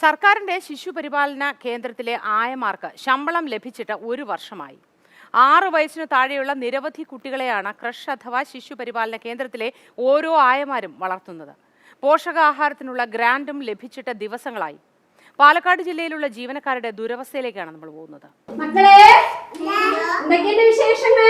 സർക്കാരിന്റെ ശിശുപരിപാലന കേന്ദ്രത്തിലെ ആയമാർക്ക് ശമ്പളം ലഭിച്ചിട്ട് ഒരു വർഷമായി. ആറു വയസ്സിനു താഴെയുള്ള നിരവധി കുട്ടികളെയാണ് ക്രഷ് അഥവാ ശിശുപരിപാലന കേന്ദ്രത്തിലെ ഓരോ ആയമാരും വളർത്തുന്നത്. പോഷകാഹാരത്തിനുള്ള ഗ്രാൻഡും ലഭിച്ചിട്ട് ദിവസങ്ങളായി. പാലക്കാട് ജില്ലയിലുള്ള ജീവനക്കാരുടെ ദുരവസ്ഥയിലേക്കാണ് നമ്മൾ പോകുന്നത്. മക്കളെ വിശേഷങ്ങൾ?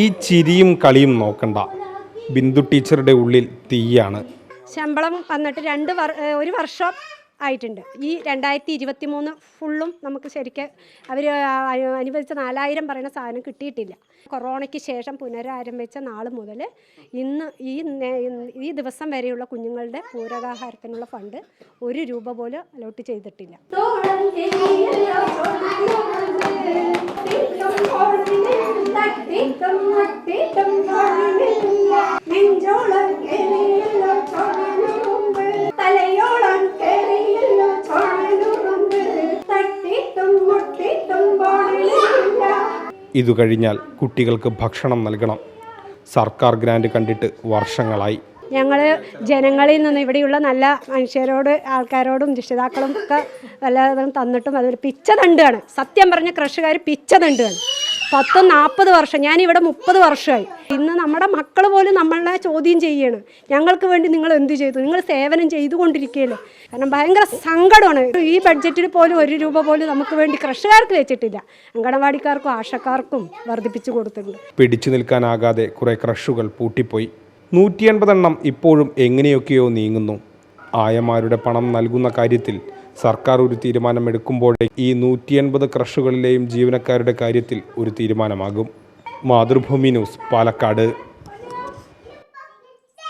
ഈ ചിരിയും കളിയും നോക്കണ്ട. ബിന്ദു ടീച്ചറുടെ ഉള്ളിൽ തീയാണ്. ശമ്പളം വന്നിട്ട് രണ്ട് ഒരു വർഷം ആയിട്ടുണ്ട്. ഈ രണ്ടായിരത്തി ഇരുപത്തി മൂന്ന് ഫുള്ളും നമുക്ക് ശരിക്കും അവർ അനുവദിച്ച നാലായിരം പറയുന്ന സാധനം കിട്ടിയിട്ടില്ല. കൊറോണയ്ക്ക് ശേഷം പുനരാരംഭിച്ച നാൾ മുതൽ ഇന്ന് ഈ ഈ ദിവസം വരെയുള്ള കുഞ്ഞുങ്ങളുടെ പൂരകാഹാരത്തിനുള്ള ഫണ്ട് ഒരു രൂപ പോലും അലോട്ട് ചെയ്തിട്ടില്ല. നെഞ്ചോളം കേറിയല്ലോ ചോണനുറുമ്പ് തലയോളം കേറിയല്ലോ ചോണനുറുമ്പ് തട്ടിട്ടും മുട്ടിട്ടും പോണില്ല ഇതു കഴിഞ്ഞാൽ കുട്ടികൾക്ക് ഭക്ഷണം നൽകണം. സർക്കാർ ഗ്രാൻഡ് കണ്ടിട്ട് വർഷങ്ങളായി. ഞങ്ങൾ ജനങ്ങളിൽ നിന്ന് ഇവിടെയുള്ള നല്ല മനുഷ്യരോട് ആൾക്കാരോടും രക്ഷിതാക്കളും ഒക്കെ വല്ലതും തന്നിട്ടും അതൊരു പിച്ച തണ്ടാണ് സത്യം പറഞ്ഞ കൃഷിക്കാർ പിച്ച തണ്ടാണ് പത്തും നാൽപ്പത് വർഷം ഞാനിവിടെ മുപ്പത് വർഷമായി. ഇന്ന് നമ്മുടെ മക്കൾ പോലും നമ്മളെ ചോദ്യം ചെയ്യാണ്. ഞങ്ങൾക്ക് വേണ്ടി നിങ്ങൾ എന്ത് ചെയ്തു? നിങ്ങൾ സേവനം ചെയ്തുകൊണ്ടിരിക്കുകയല്ലേ? കാരണം ഭയങ്കര സങ്കടമാണ്. ഈ ബഡ്ജറ്റിൽ പോലും ഒരു രൂപ പോലും നമുക്ക് വേണ്ടി കൃഷിക്കാർക്ക് വെച്ചിട്ടില്ല. അങ്കണവാടിക്കാർക്കും ആശക്കാർക്കും വർദ്ധിപ്പിച്ചു കൊടുത്തിട്ടുണ്ട്. പിടിച്ചു നിൽക്കാനാകാതെ കുറേ ക്രഷുകൾ പൂട്ടിപ്പോയി. നൂറ്റി എൺപതെണ്ണം ഇപ്പോഴും എങ്ങനെയൊക്കെയോ നീങ്ങുന്നു. ആയമാരുടെ പണം നൽകുന്ന കാര്യത്തിൽ സർക്കാർ ഒരു തീരുമാനമെടുക്കുമ്പോഴേ ഈ നൂറ്റി എൺപത് ക്രഷുകളിലെയും ജീവനക്കാരുടെ കാര്യത്തിൽ ഒരു തീരുമാനമാകും. മാതൃഭൂമി ന്യൂസ് പാലക്കാട്.